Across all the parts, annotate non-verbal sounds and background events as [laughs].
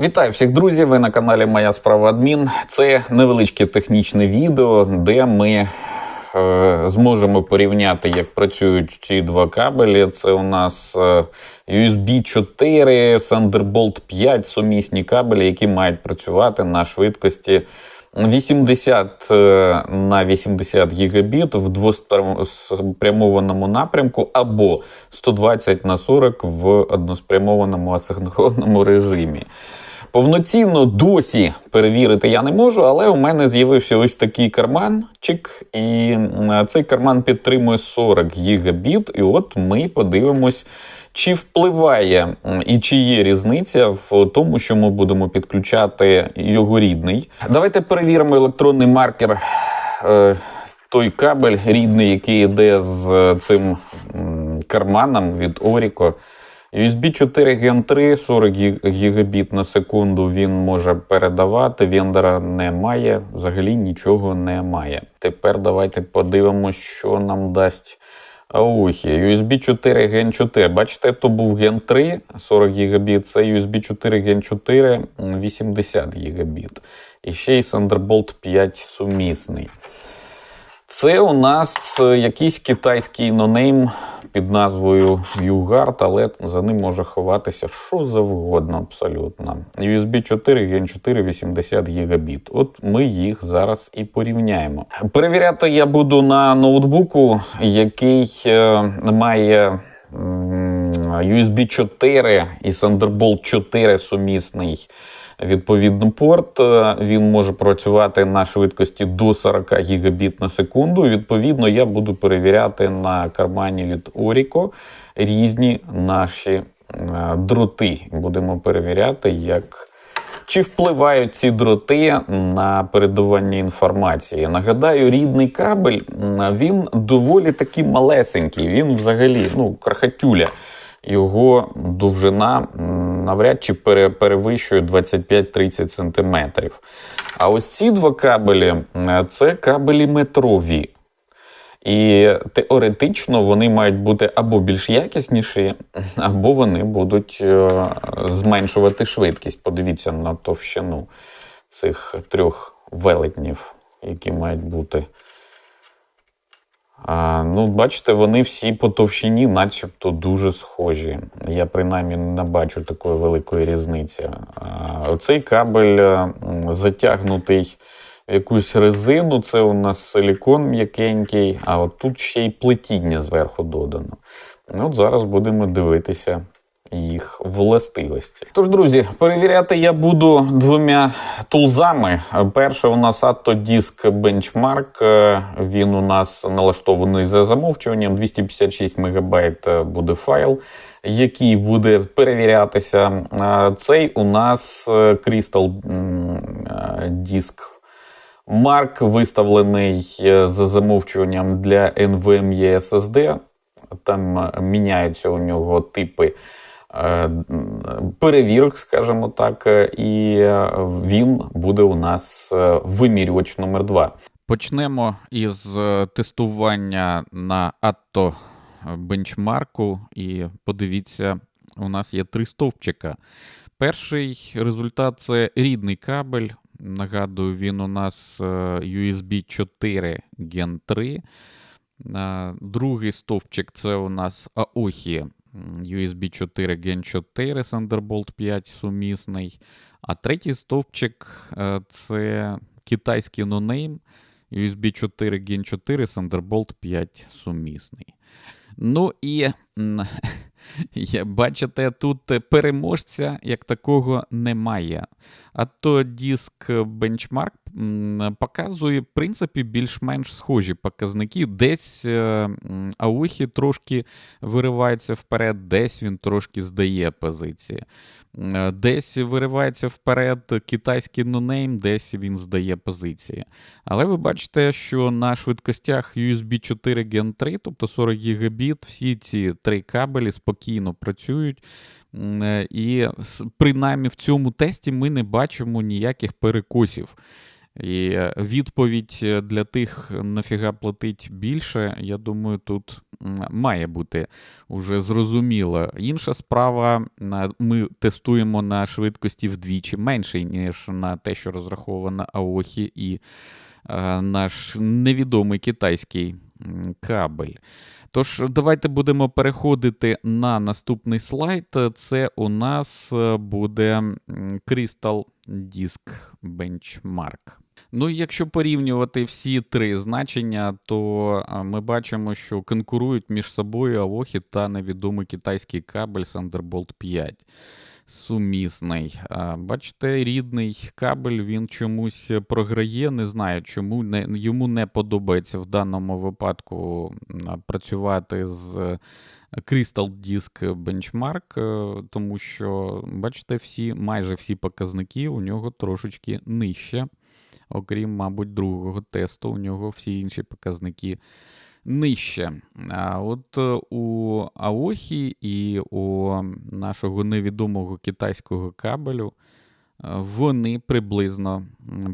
Вітаю всіх друзів! Ви на каналі Моя справа Адмін. Це невеличке технічне відео, де ми е, зможемо порівняти, як працюють ці два кабелі. Це у нас е, USB 4, Thunderbolt 5 сумісні кабелі, які мають працювати на швидкості 80 е, на 80 гігабіт в двоспрямованому напрямку або 120 на 40 в односпрямованому асинхронному режимі. Повноцінно досі перевірити я не можу, але у мене з'явився ось такий карманчик, і цей карман підтримує 40 гігабіт. І от ми подивимось, чи впливає і чи є різниця в тому, що ми будемо підключати його рідний. Давайте перевіримо електронний маркер. е, Той кабель рідний, який йде з цим карманом від Orico. USB 4 Gen 3, 40 гі- гігабіт на секунду він може передавати. Вендора немає, взагалі нічого немає. Тепер давайте подивимося, що нам дасть Аухі. USB 4 Gen 4. Бачите, то був Gen 3 40 гігабіт, це USB 4 Gen 4 80 гігабіт. І ще й Thunderbolt 5 сумісний. Це у нас е, якийсь китайський нонейм під назвою ViewGuard, але за ним може ховатися що завгодно абсолютно. USB 4 Gen 4 80 гігабіт. От ми їх зараз і порівняємо. Перевіряти я буду на ноутбуку, який е, має м, USB 4 і Thunderbolt 4 сумісний. Відповідно, порт е, він може працювати на швидкості до 40 гігабіт на секунду. Відповідно, я буду перевіряти на кармані від Orico різні наші е, дроти. Будемо перевіряти, як чи впливають ці дроти на передавання інформації. Нагадаю, рідний кабель він доволі таки малесенький. Він взагалі ну, крахатюля. Його довжина навряд чи перевищує 25-30 см. А ось ці два кабелі це кабелі метрові. І теоретично вони мають бути або більш якісніші, або вони будуть е, зменшувати швидкість. Подивіться на товщину цих трьох велетнів, які мають бути. Ну, бачите, вони всі по товщині, начебто, дуже схожі. Я принаймні не бачу такої великої різниці. Оцей кабель е, затягнутий в якусь резину, це у нас силікон м'якенький, а от тут ще й плетіння зверху додано. Ну, От зараз будемо дивитися їх властивості. Тож, друзі, перевіряти я буду двома тулзами. Перше у нас Atto-Disk Benchmark. Е, Він у нас налаштований за замовчуванням. 256 МБ буде файл, який буде перевірятися. Е, Цей у нас е, Crystal е, Disk Марк виставлений е, за замовчуванням для NVMe SSD. Там е, міняються у нього типи е, перевірок, скажімо так, е, і е, він буде у нас е, вимірювач номер 2 Почнемо із е, тестування на Atto бенчмарку. І подивіться, у нас є три стовпчика. Перший результат це рідний кабель. Нагадую, він у нас е, USB 4 Gen 3. Другий стовпчик це у нас AOHI USB 4 Gen 4 Thunderbolt 5 сумісний. А третій стовпчик е, це китайський нонейм USB 4 Gen 4 Thunderbolt 5 сумісний. Ну і [laughs] бачите, тут переможця як такого немає. А то диск Benchmark показує, в принципі, більш-менш схожі показники. Десь е, Аухі трошки виривається вперед, десь він трошки здає позиції. Е, Десь виривається вперед китайський нонейм, десь він здає позиції. Але ви бачите, що на швидкостях USB 4 Gen 3, тобто 40 гігабіт, всі ці три кабелі спокійно працюють. Е, І принаймні в цьому тесті ми не бачимо ніяких перекосів. І е, відповідь е, для тих, нафіга платить більше, я думаю, тут має бути уже зрозуміло. Інша справа, ми тестуємо на швидкості вдвічі меншій, ніж на те, що розраховано Аохі і е, наш невідомий китайський кабель. Тож, давайте будемо переходити на наступний слайд. Це у нас е, буде Crystal Disk Benchmark. Ну, якщо порівнювати всі три значення, то ми бачимо, що конкурують між собою Aohi та невідомий китайський кабель Thunderbolt 5. Сумісний. Бачите, рідний кабель він чомусь програє. Не знаю, чому не, йому не подобається в даному випадку працювати з Crystal Disk Benchmark, е, тому що, бачите, всі, майже всі показники у нього трошечки нижче. Окрім, мабуть, другого тесту, у нього всі інші показники нижче. А от е, у Аохі і у нашого невідомого китайського кабелю вони приблизно,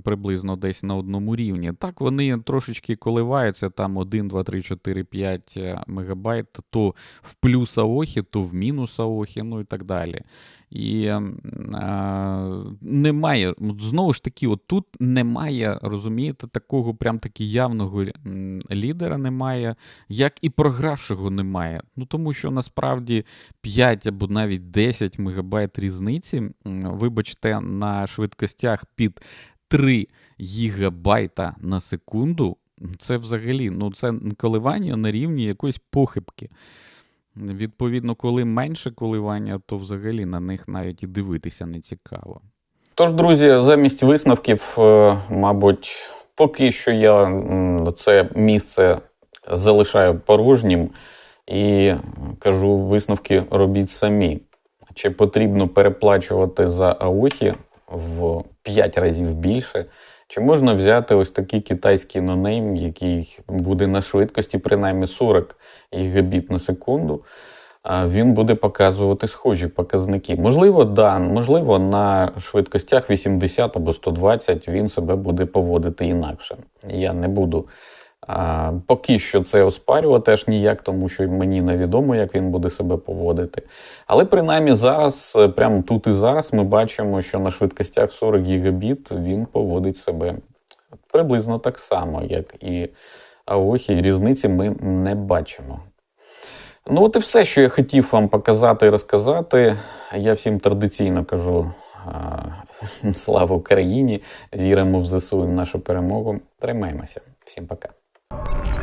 приблизно десь на одному рівні. Так, вони трошечки коливаються, там 1, 2, 3, 4, 5 мегабайт, то в плюс Аохі, то в мінус Аохі, ну і так далі. І а, немає, знову ж таки, от тут немає, розумієте, такого прям таки явного лідера немає, як і програвшого немає. Ну тому що насправді 5 або навіть 10 мегабайт різниці, вибачте, на швидкостях під 3 гігабайта на секунду. Це взагалі ну, це коливання на рівні якоїсь похибки. Відповідно, коли менше коливання, то взагалі на них навіть і дивитися не цікаво. Тож, друзі, замість висновків, е, мабуть, поки що я це місце залишаю порожнім і кажу, висновки робіть самі. Чи потрібно переплачувати за аохі в 5 разів більше? Чи можна взяти ось такий китайський нонейм, який буде на швидкості принаймні 40 гігабіт на секунду? він буде показувати схожі показники. Можливо, да, можливо, на швидкостях 80 або 120 він себе буде поводити інакше. Я не буду поки що це оспарювати аж ніяк, тому що мені невідомо, як він буде себе поводити. Але принаймні зараз, е, прямо тут і зараз, ми бачимо, що на швидкостях 40 гігабіт він поводить себе приблизно так само, як і Аохі. Різниці ми не бачимо. Ну, от і все, що я хотів вам показати і розказати. Я всім традиційно кажу [laughs] слава Україні! Віримо в ЗСУ і в нашу перемогу. Тримаємося. Всім пока. you.